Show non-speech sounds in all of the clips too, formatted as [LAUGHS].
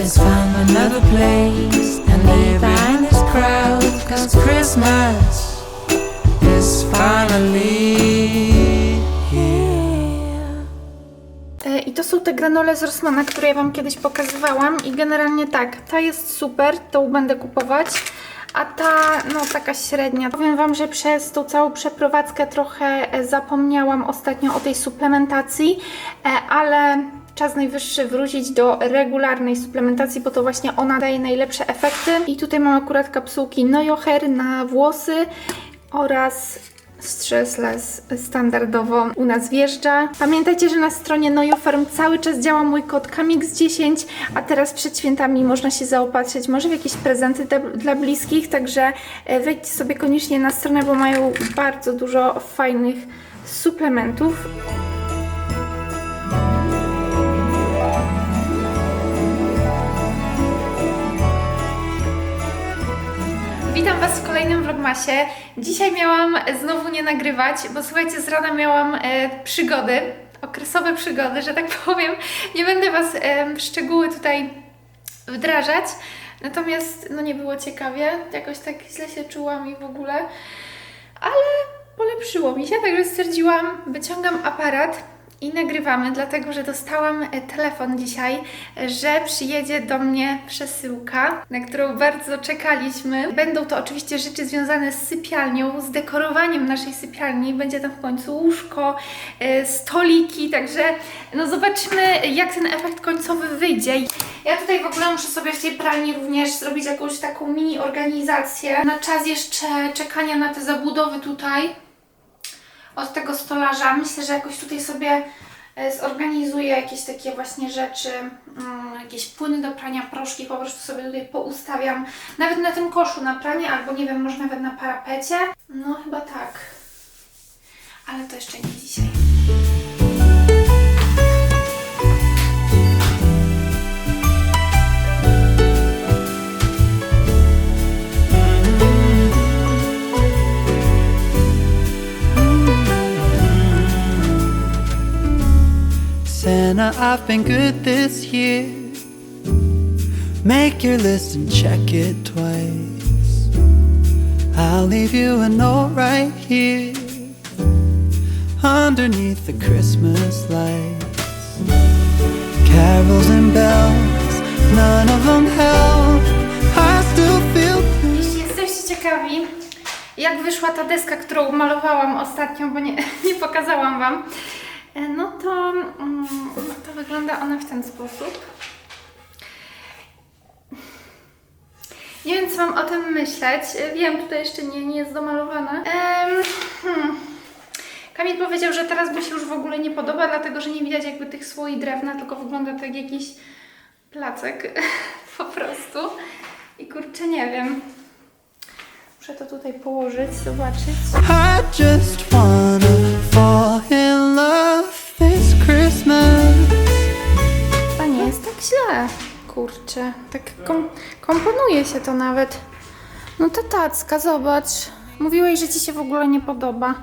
Let's find another place and leave behind this crowd. Cause Christmas is finally. E, I to są te granole z Rossmana, które ja Wam kiedyś pokazywałam i generalnie tak, ta jest super, tą będę kupować, a ta no taka średnia. Powiem Wam, że przez tą całą przeprowadzkę trochę e, zapomniałam ostatnio o tej suplementacji, e, ale czas najwyższy wrócić do regularnej suplementacji, bo to właśnie ona daje najlepsze efekty. I tutaj mam akurat kapsułki Nojoher na włosy oraz Stressless standardowo u nas wjeżdża. Pamiętajcie, że na stronie Nojofarm cały czas działa mój kod Kamix10, a teraz przed świętami można się zaopatrzyć może w jakieś prezenty dla, bliskich, także e, wejdźcie sobie koniecznie na stronę, bo mają bardzo dużo fajnych suplementów. Witam Was w kolejnym vlogmasie. Dzisiaj miałam znowu nie nagrywać, bo słuchajcie, z rana miałam e, przygody, okresowe przygody, że tak [LAUGHS] powiem. Nie będę Was e, w szczegóły tutaj wdrażać, natomiast no nie było ciekawie, jakoś tak źle się czułam i w ogóle, ale polepszyło mi się, także stwierdziłam, wyciągam aparat i nagrywamy, dlatego że dostałam e, telefon dzisiaj, że przyjedzie do mnie przesyłka, na którą bardzo czekaliśmy. Będą to oczywiście rzeczy związane z sypialnią, z dekorowaniem naszej sypialni. Będzie tam w końcu łóżko, e, stoliki, także no zobaczymy, jak ten efekt końcowy wyjdzie. Ja tutaj w ogóle muszę sobie w tej pralni również zrobić jakąś taką mini organizację na czas jeszcze czekania na te zabudowy tutaj od tego stolarza. Myślę, że jakoś tutaj sobie e, zorganizuję jakieś takie właśnie rzeczy, mm, jakieś płyny do prania, proszki, po prostu sobie tutaj poustawiam. Nawet na tym koszu na pranie, albo nie wiem, może nawet na parapecie. No chyba tak. Ale to jeszcze nie dzisiaj. Santa, I've been good this year. Make your list and check it twice. I'll leave you a note right here underneath the Christmas lights. Carols and bells, none of them help. I still feel. Jeśli jesteście ciekawi, jak wyszła ta deska, którą malowałam ostatnio, bo nie, [LAUGHS] nie pokazałam Wam, no to, mm, to wygląda ona w ten sposób. Nie wiem, co mam o tym myśleć. E, Wiem, tutaj jeszcze nie, nie jest domalowana. Em, hmm. Kamil powiedział, że teraz by się już w ogóle nie podoba, dlatego że nie widać jakby tych słoi drewna, tylko wygląda tak jakiś placek [LAUGHS] po prostu. I kurczę, nie wiem. Muszę to tutaj położyć, zobaczyć. I just wanna fall Kurczę, tak kom komponuje się to nawet. No ta tacka, zobacz. Mówiłeś, że ci się w ogóle nie podoba.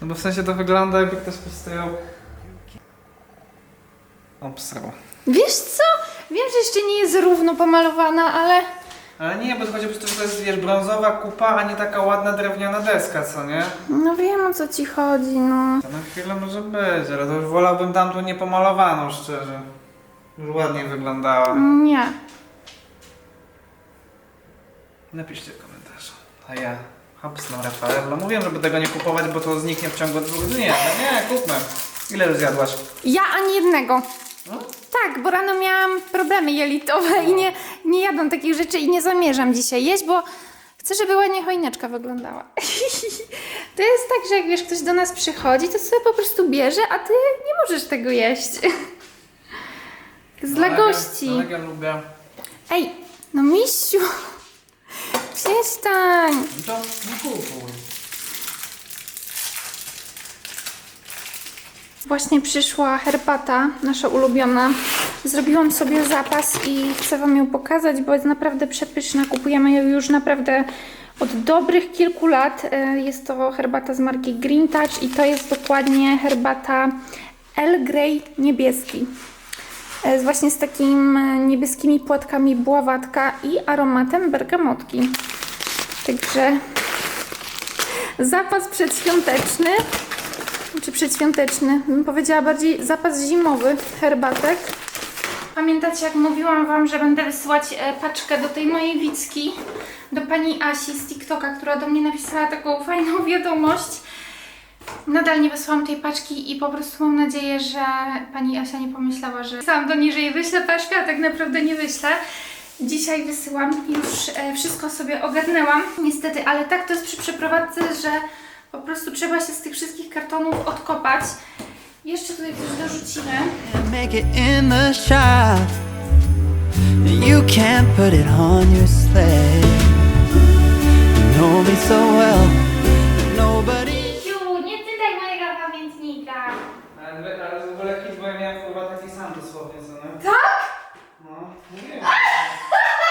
No bo w sensie to wygląda jakby ktoś postawił... Obsrał. Wiesz co? Wiem, że jeszcze nie jest równo pomalowana, ale Ale nie, bo chodzi o to, że to jest wiesz, brązowa kupa, a nie taka ładna drewniana deska, co nie? no wiem o co ci chodzi, no. To na chwilę może być, ale to już wolałbym tamtą niepomalowaną, szczerze. Już ładniej wyglądała. Nie. Napiszcie w komentarzu. A ja hapsnę Rafael. No mówiłem, żeby tego nie kupować, bo to zniknie w ciągu dwóch dni. No nie, kupmy. Ile już zjadłaś? Ja ani jednego. No? Tak, bo rano miałam problemy jelitowe i nie, nie jadam takich rzeczy i nie zamierzam dzisiaj jeść, bo chcę, żeby ładnie choineczka wyglądała. [LAUGHS] to jest tak, że jak wiesz, ktoś do nas przychodzi, to sobie po prostu bierze, a ty nie możesz tego jeść. [LAUGHS] Z dla No, gości. No ja lubię. Ej, no misiu, [LAUGHS] przestań. No to nie kupuj. Właśnie przyszła herbata, nasza ulubiona. Zrobiłam sobie zapas i chcę Wam ją pokazać, bo jest naprawdę przepyszna. Kupujemy ją już naprawdę od dobrych kilku lat. E, Jest to herbata z marki Green Touch i to jest dokładnie herbata El Grey niebieski. e, właśnie z takimi niebieskimi płatkami bławatka i aromatem bergamotki. Także zapas przedświąteczny, czy przedświąteczny, bym powiedziała bardziej zapas zimowy herbatek. Pamiętacie, jak mówiłam Wam, że będę wysyłać e, paczkę do tej mojej Wicki, do pani Asi z TikToka, która do mnie napisała taką [LAUGHS] fajną wiadomość. Nadal nie wysłałam tej paczki i po prostu mam nadzieję, że pani Asia nie pomyślała, że sam do niej, że jej wyślę paczkę, a tak naprawdę nie wyślę. Dzisiaj wysyłam, już e, wszystko sobie ogarnęłam, niestety, ale tak to jest przy przeprowadzce, że po prostu trzeba się z tych wszystkich kartonów odkopać. Jeszcze tutaj coś dorzucimy. Make it in the shop. You can't put it on your sled. You know me so well. Nobody. Nie czytaj mojego pamiętnika. Ale, ale w ogóle hit, bo ja miałem chyba taki sam dosłownie, co nie? Tak? No, nie wiem. [LAUGHS]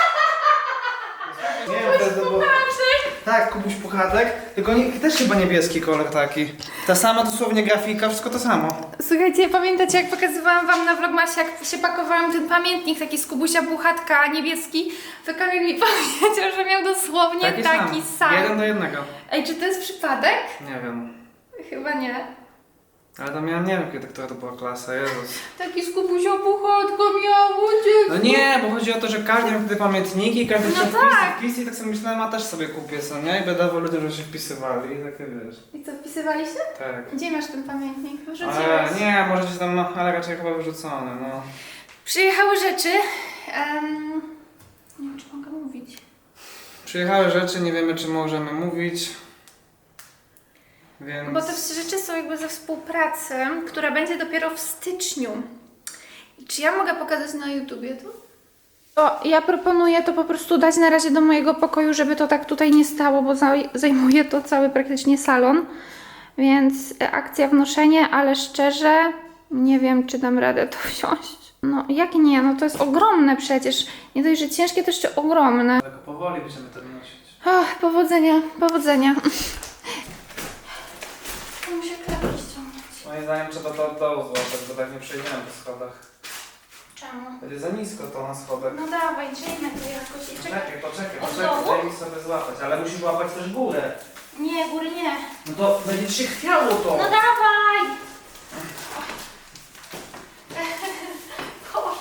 Nie wiem, to, to było... Tak, Kubuś Puchatek, tylko nie, też chyba niebieski kolor taki. Ta sama dosłownie grafika, wszystko to samo. Słuchajcie, pamiętacie jak pokazywałam Wam na vlogmasie, jak się pakowałam ten pamiętnik, taki z Kubusia Puchatka niebieski, to Kamil mi powiedział, że miał dosłownie taki, sam. Jeden do jednego. Ej, czy to jest przypadek? Nie wiem. Chyba nie. Ale to miałem, nie wiem kiedy, która to była klasa, Jezus. Taki z Kubusia Puchatka miało No nie, bo chodzi o to, że każdy miał te pamiętniki, każdy No chciał tak. wpisy, i tak sobie myślałem, a też sobie kupię, co nie? I będę dawał ludziom, że się wpisywali i takie wiesz. I co, wpisywaliście? Tak. Gdzie masz ten pamiętnik? Wyrzuciłeś. Ale nie, może gdzieś tam, ale raczej chyba wyrzucone, no. Przyjechały rzeczy. em, nie wiem, czy mogę mówić. Przyjechały rzeczy, nie wiemy czy możemy mówić. Więc... Bo te rzeczy są jakby ze współpracy, która będzie dopiero w styczniu. I czy ja mogę pokazać na YouTubie to? To ja proponuję to po prostu dać na razie do mojego pokoju, żeby to tak tutaj nie stało, bo zaj- zajmuje to cały praktycznie salon. Więc e, akcja wnoszenie, ale szczerze nie wiem, czy dam radę to [LAUGHS] wziąć. No jak nie, no to jest ogromne przecież. Nie dość, że ciężkie, to jeszcze ogromne. Tak powoli będziemy to nosić. Och, powodzenia, powodzenia. [LAUGHS] Muszę klapki ściągnąć. Moim zdaniem trzeba to od dołu złapać, bo tak nie przejdziemy po schodach. Czemu? Będzie za nisko to na schodach. No dawaj, drzejmy to jakoś i czekaj. Poczekaj, poczekaj, Od poczekaj, dołu? daj mi sobie złapać, ale musisz łapać też górę. Nie, góry nie. No to będzie ci się chwiało to. No dawaj! [LAUGHS] Boże,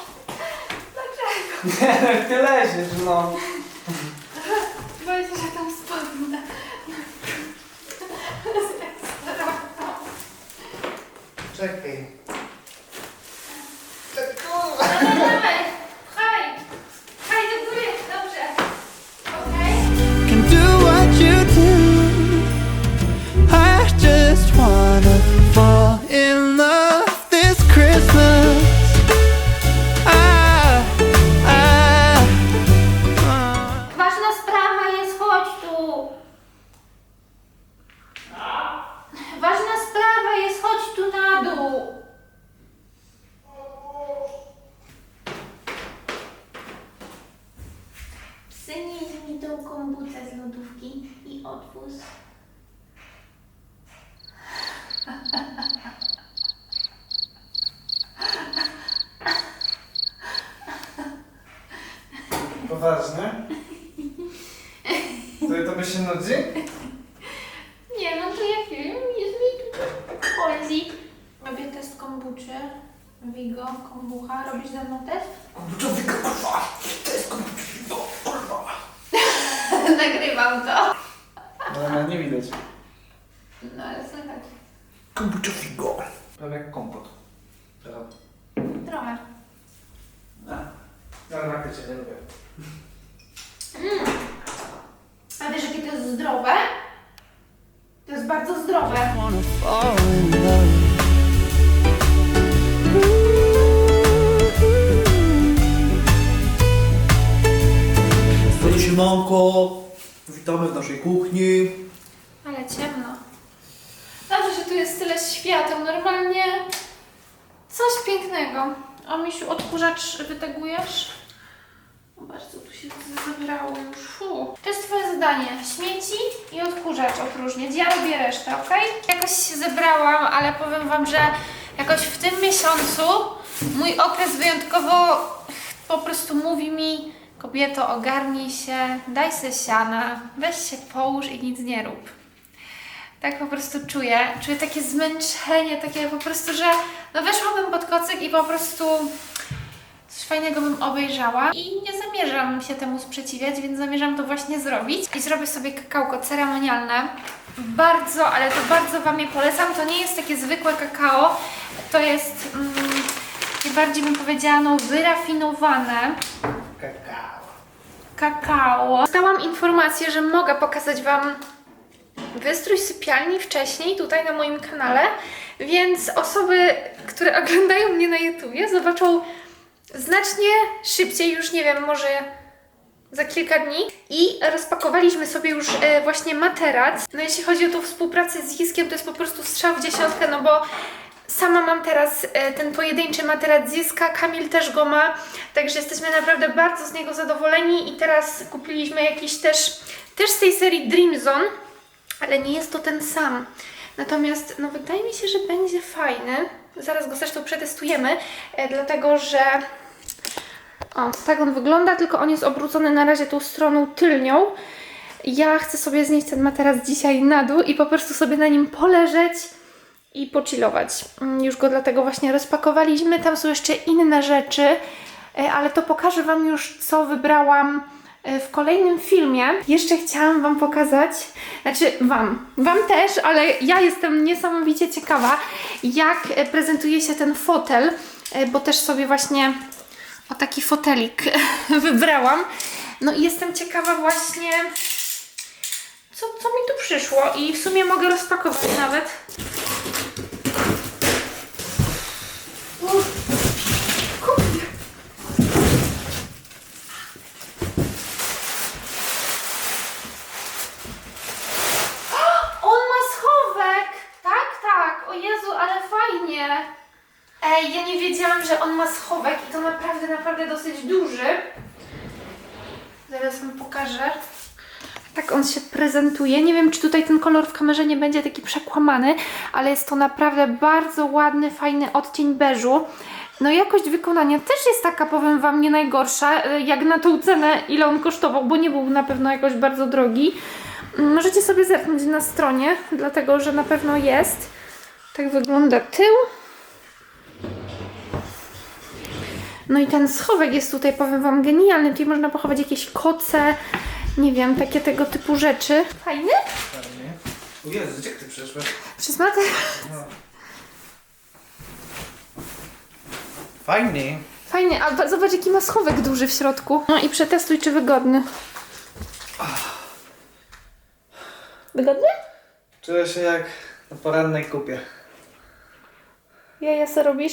Dlaczego? Ty leziesz, no. Czekaj. Dawaj, dawaj! Pchaj! Pchaj do góry, dobrze. Okej? Can do what you do. I just wanna fall in love Wigo, kombucha. Robisz ze mną test? Kombuczowy kurwa! To jest kombuczowy kurwa! Nagrywam to. Ale nie widać. No ale słychać. Kombuczowy go. Prawie jak kompot. Trochę. Trochę. Ale na cię nie lubię. A wiesz, jakie to jest zdrowe? To jest bardzo zdrowe. wanna fall in love. Siemanko, witamy w naszej kuchni. Ale ciemno. Dobrze, że tu jest tyle świateł. Normalnie coś pięknego. O, Misiu, odkurzacz wytegujesz? Bardzo tu się zabrało już. Fu. To jest twoje zadanie. Śmieci i odkurzacz opróżnić. Ja robię resztę, ok? Jakoś się zebrałam, ale powiem wam, że jakoś w tym miesiącu Mój okres wyjątkowo po prostu mówi mi kobieto ogarnij się, daj se siana, weź się połóż i nic nie rób. Tak po prostu czuję. Czuję takie zmęczenie, takie po prostu, że no weszłabym pod kocyk i po prostu coś fajnego bym obejrzała i nie zamierzam się temu sprzeciwiać, więc zamierzam to właśnie zrobić. I zrobię sobie kakałko ceremonialne. Bardzo, ale to bardzo Wam je polecam. To nie jest takie zwykłe kakao, to jest mm, bardziej bym powiedziała, no wyrafinowane Kakao. Kakao. Dostałam informację, że mogę pokazać Wam wystrój sypialni wcześniej tutaj na moim kanale, więc osoby, które [LAUGHS] oglądają mnie na YouTubie zobaczą znacznie szybciej, już nie wiem, może za kilka dni i rozpakowaliśmy sobie już e, właśnie materac. No jeśli chodzi o tą współpracę z Jiskiem, to jest po prostu strzał w dziesiątkę, no bo sama mam teraz e, ten pojedynczy materac z Jiska, Kamil też go ma, także jesteśmy naprawdę bardzo z niego zadowoleni i teraz kupiliśmy jakiś też, też z tej serii Dream Zone, ale nie jest to ten sam. Natomiast no wydaje mi się, że będzie fajny. Zaraz go zresztą przetestujemy, e, dlatego że o, tak on wygląda, tylko on jest obrócony na razie tą stroną tylnią. Ja chcę sobie znieść ten materac dzisiaj na dół i po prostu sobie na nim poleżeć i pochillować. Mm, Już go dlatego właśnie rozpakowaliśmy. Tam są jeszcze inne rzeczy, e, ale to pokażę Wam już, co wybrałam e, w kolejnym filmie. Jeszcze chciałam Wam pokazać, znaczy Wam, Wam też, ale ja jestem niesamowicie ciekawa, jak e, prezentuje się ten fotel, bo też sobie właśnie o taki fotelik [LAUGHS] wybrałam. No i jestem ciekawa właśnie, co, co mi tu przyszło i w sumie mogę rozpakować nawet. Oof. On się prezentuje. Nie wiem, czy tutaj ten kolor w kamerze nie będzie taki przekłamany, ale jest to naprawdę bardzo ładny, fajny odcień beżu. No jakość wykonania też jest taka, powiem Wam, nie najgorsza, y, jak na tą cenę, ile on kosztował, bo nie był na pewno jakoś bardzo drogi. Mm, Możecie sobie zerknąć na stronie, dlatego że na pewno jest. Tak wygląda tył. No i ten schowek jest tutaj, powiem Wam, genialny. Tutaj można pochować jakieś koce, nie wiem, takie tego typu rzeczy. Fajny? Fajnie. O Jezu, gdzie ty przyszłeś? Przez matę. Fajnie. Fajny, a zobacz jaki ma schowek duży w środku. No i przetestuj, czy wygodny. Wygodny? Czuję się jak na porannej kupie. Jaja, co robisz?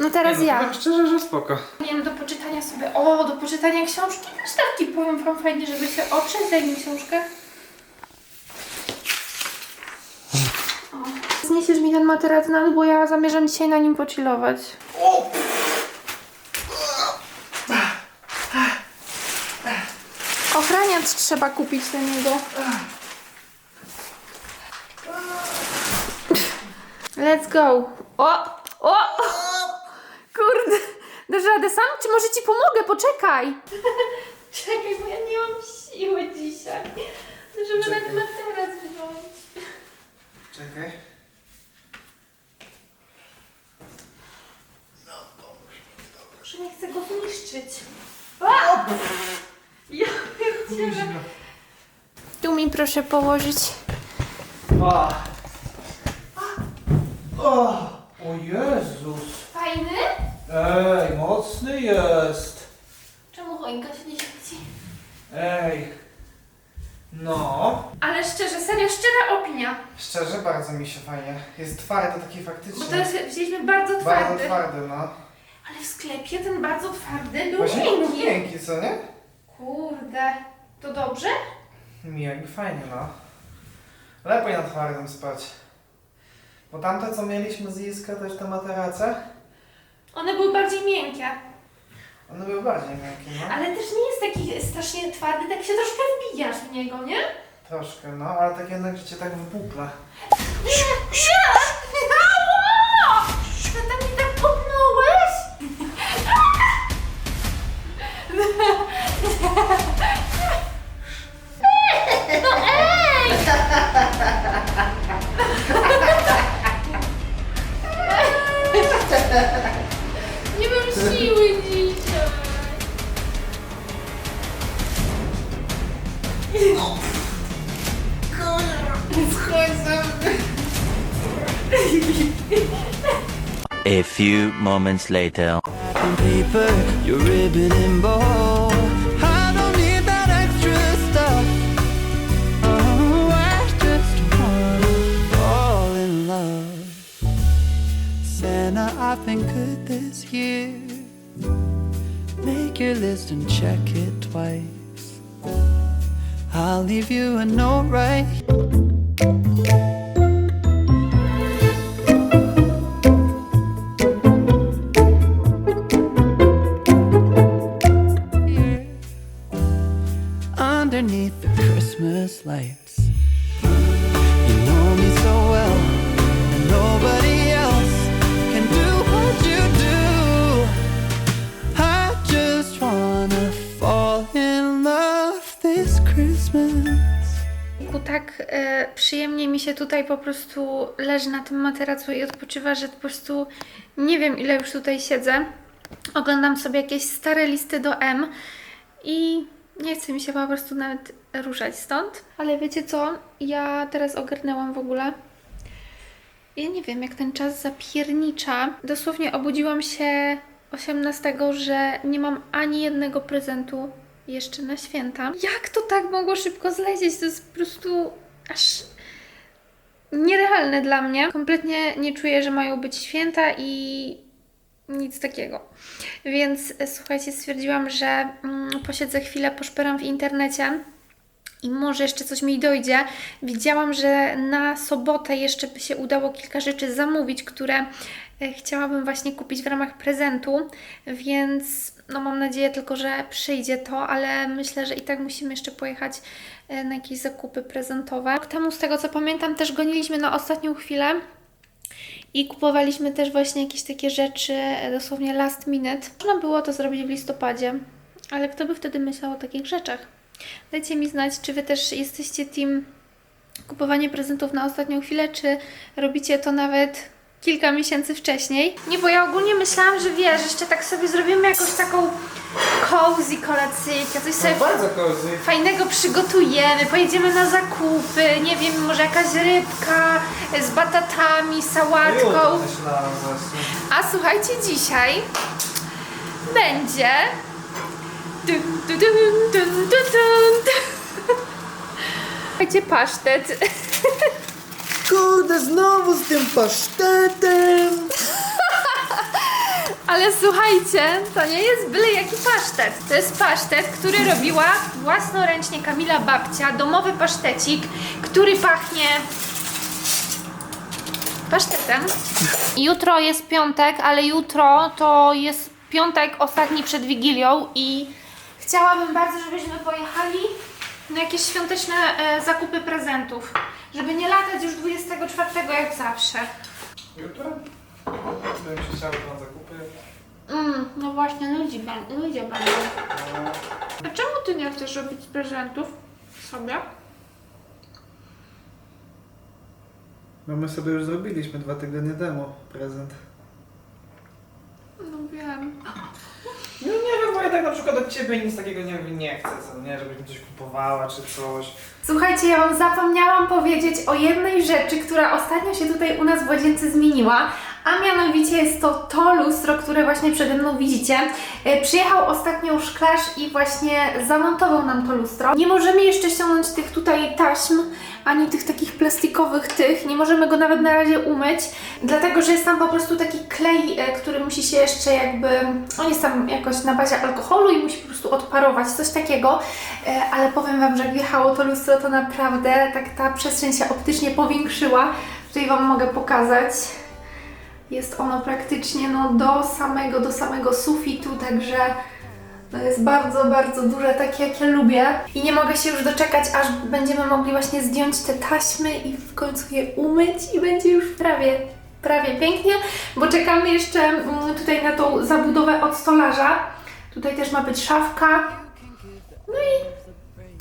No teraz Nie, no, ja. powiem szczerze, że spoko. Nie no, do poczytania sobie. O, do poczytania książki. Masz taki, powiem wam fajnie, żeby się otrzeć. Daj mi książkę. O. Zniesiesz mi ten materac na dół, bo ja zamierzam dzisiaj na nim pochillować. Ochraniacz trzeba kupić na niego. Let's go. O! O! Kurde, dasz radę sam? Czy może ci pomogę? Poczekaj. [LAUGHS] Czekaj, bo ja nie mam siły dzisiaj, żeby Czekaj. na materac wziąć. Czekaj. Że nie chcę go zniszczyć. A! Ja pierdzielę. Tu mi proszę położyć. O. O, o Jezus. Fajny? Ej, mocny jest. Czemu choinka się nie świeci? Ej. No. Ale szczerze, serio, szczera opinia. Szczerze, bardzo mi się fajnie. Jest twardy taki Bo faktycznie. teraz wzięliśmy bardzo Bardzo twardy. twardy, no. Ale w sklepie ten bardzo twardy był Właśnie miękki. miękki, co nie? Kurde, to dobrze? Miłe, fajnie, no. Lepiej na twardym spać. Bo tamte, co mieliśmy z Iska, też te materace, one były bardziej miękkie, One były bardziej miękkie, no. ale też nie jest taki strasznie twardy, tak się troszkę wbijasz w niego, nie? Troszkę, no, ale tak jednak, że cię tak wypukla. Nie, nie! Mało! Ty tam mi tak popnąłeś? No ej! [LAUGHS] fall in love. Santa, I've been good this year. Make your list and check it twice. I'll leave you a note right po prostu leży na tym materacu i odpoczywa, że po prostu nie wiem ile już tutaj siedzę. Oglądam sobie jakieś stare listy do M i nie chce mi się po prostu nawet ruszać stąd. Ale wiecie co? Ja teraz ogarnęłam w ogóle. Ja nie wiem, jak ten czas zapiernicza. Dosłownie obudziłam się 18, że nie mam ani jednego prezentu jeszcze na święta. Jak to tak mogło szybko zlecieć? To jest po prostu aż nierealne dla mnie. Kompletnie nie czuję, że mają być święta i nic takiego. Więc e, słuchajcie, stwierdziłam, że mm, posiedzę chwilę, poszperam w internecie i może jeszcze coś mi dojdzie. Widziałam, że na sobotę jeszcze by się udało kilka rzeczy zamówić, które e, chciałabym właśnie kupić w ramach prezentu, więc no mam nadzieję tylko, że przyjdzie to, ale myślę, że i tak musimy jeszcze pojechać e, na jakieś zakupy prezentowe. Rok temu, z tego co pamiętam, też goniliśmy na ostatnią chwilę i kupowaliśmy też właśnie jakieś takie rzeczy e, dosłownie last minute. Można było to zrobić w listopadzie, ale kto by wtedy myślał o takich rzeczach? Dajcie mi znać, czy Wy też jesteście team kupowanie prezentów na ostatnią chwilę, czy robicie to nawet kilka miesięcy wcześniej. Nie, bo ja ogólnie myślałam, że wiesz, jeszcze tak sobie zrobimy jakąś taką cozy kolacyjkę, coś sobie Bardzo cozy. fajnego przygotujemy, pojedziemy na zakupy, nie wiem, może jakaś rybka z batatami, sałatką. myślałam właśnie. A słuchajcie, dzisiaj będzie. Słuchajcie, pasztet. Kurde, znowu z tym pasztetem! Ale słuchajcie, to nie jest byle jaki pasztet. To jest pasztet, który robiła własnoręcznie Kamila babcia, domowy pasztecik, który pachnie pasztetem. Jutro jest piątek, ale jutro to jest piątek ostatni przed Wigilią i chciałabym bardzo, żebyśmy pojechali na jakieś świąteczne e, zakupy prezentów. Żeby nie latać już 24 jak zawsze. Jutro? Bym się chciał na zakupy. Mm, no właśnie, ludzie, ludzie będą. A czemu ty nie chcesz robić prezentów sobie? No my sobie już zrobiliśmy dwa tygodnie temu prezent. No wiem. No nie wiem, bo ja tak na przykład od ciebie nic takiego nie, nie chcę, co nie, żebyś mi coś kupowała czy coś. Słuchajcie, ja wam zapomniałam powiedzieć o jednej rzeczy, która ostatnio się tutaj u nas w łazience zmieniła, a mianowicie jest to to lustro, które właśnie przede mną widzicie. E, Przyjechał ostatnio szklarz i właśnie zamontował nam to lustro. Nie możemy jeszcze ściągnąć tych tutaj taśm, ani tych takich plastikowych tych, nie możemy go nawet na razie umyć, dlatego że jest tam po prostu taki klej, e, który musi się jeszcze jakby, on jest tam jakoś na bazie alkoholu i musi po prostu odparować, coś takiego, E, ale powiem Wam, że jak wjechało to lustro, to naprawdę tak ta przestrzeń się optycznie powiększyła. Tutaj Wam mogę pokazać. Jest ono praktycznie no, do samego, do samego sufitu, także no, jest bardzo, bardzo duże, takie jak ja lubię. I nie mogę się już doczekać, aż będziemy mogli właśnie zdjąć te taśmy i w końcu je umyć i będzie już prawie, prawie pięknie, bo czekamy jeszcze mm, tutaj na tą zabudowę od stolarza. Tutaj też ma być szafka. No i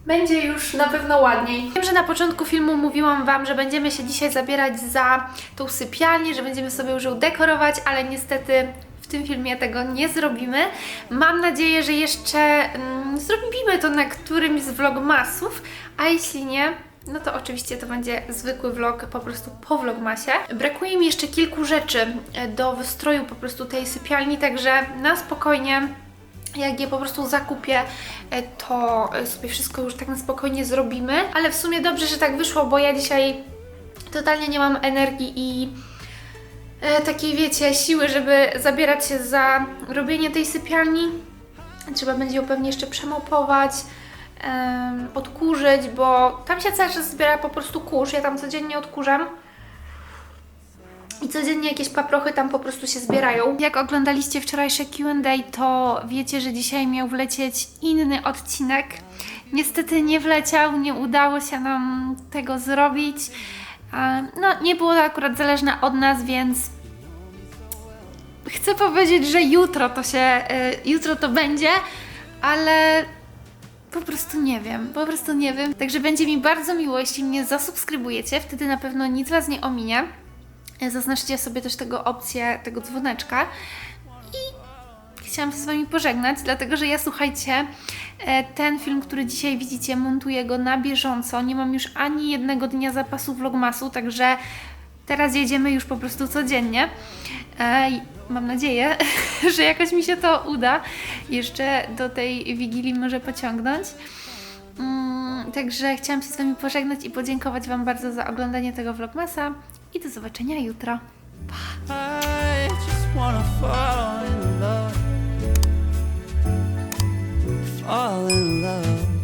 będzie już na pewno ładniej. Wiem, że na początku filmu mówiłam Wam, że będziemy się dzisiaj zabierać za tą sypialnię, że będziemy sobie już ją dekorować, ale niestety w tym filmie tego nie zrobimy. Mam nadzieję, że jeszcze mm, zrobimy to na którymś z vlogmasów, a jeśli nie, no to oczywiście to będzie zwykły vlog po prostu po vlogmasie. Brakuje mi jeszcze kilku rzeczy e, do wystroju po prostu tej sypialni, także na spokojnie jak je po prostu zakupię, e, to e, sobie wszystko już tak na spokojnie zrobimy. Ale w sumie dobrze, że tak wyszło, bo ja dzisiaj totalnie nie mam energii i e, takiej, wiecie, siły, żeby zabierać się za robienie tej sypialni. Trzeba będzie ją pewnie jeszcze przemopować, em, odkurzyć, bo tam się cały czas zbiera po prostu kurz. Ja tam codziennie odkurzam. I codziennie jakieś paprochy tam po prostu się zbierają. Jak oglądaliście wczorajsze QA, to wiecie, że dzisiaj miał wlecieć inny odcinek. Niestety nie wleciał, nie udało się nam tego zrobić. No, nie było to akurat zależne od nas, więc chcę powiedzieć, że jutro to się, e, jutro to będzie, ale po prostu nie wiem, po prostu nie wiem. Także będzie mi bardzo miło, jeśli mnie zasubskrybujecie, wtedy na pewno nic Was nie ominie. Zaznaczcie sobie też tego opcję, tego dzwoneczka i chciałam się z Wami pożegnać, dlatego że ja słuchajcie, e, ten film, który dzisiaj widzicie, montuję go na bieżąco. Nie mam już ani jednego dnia zapasu vlogmasu, także teraz jedziemy już po prostu codziennie. E, Mam nadzieję, [LAUGHS] że jakoś mi się to uda jeszcze do tej wigilii może pociągnąć. Mm, Także chciałam się z Wami pożegnać i podziękować Wam bardzo za oglądanie tego vlogmasa i do zobaczenia jutro. I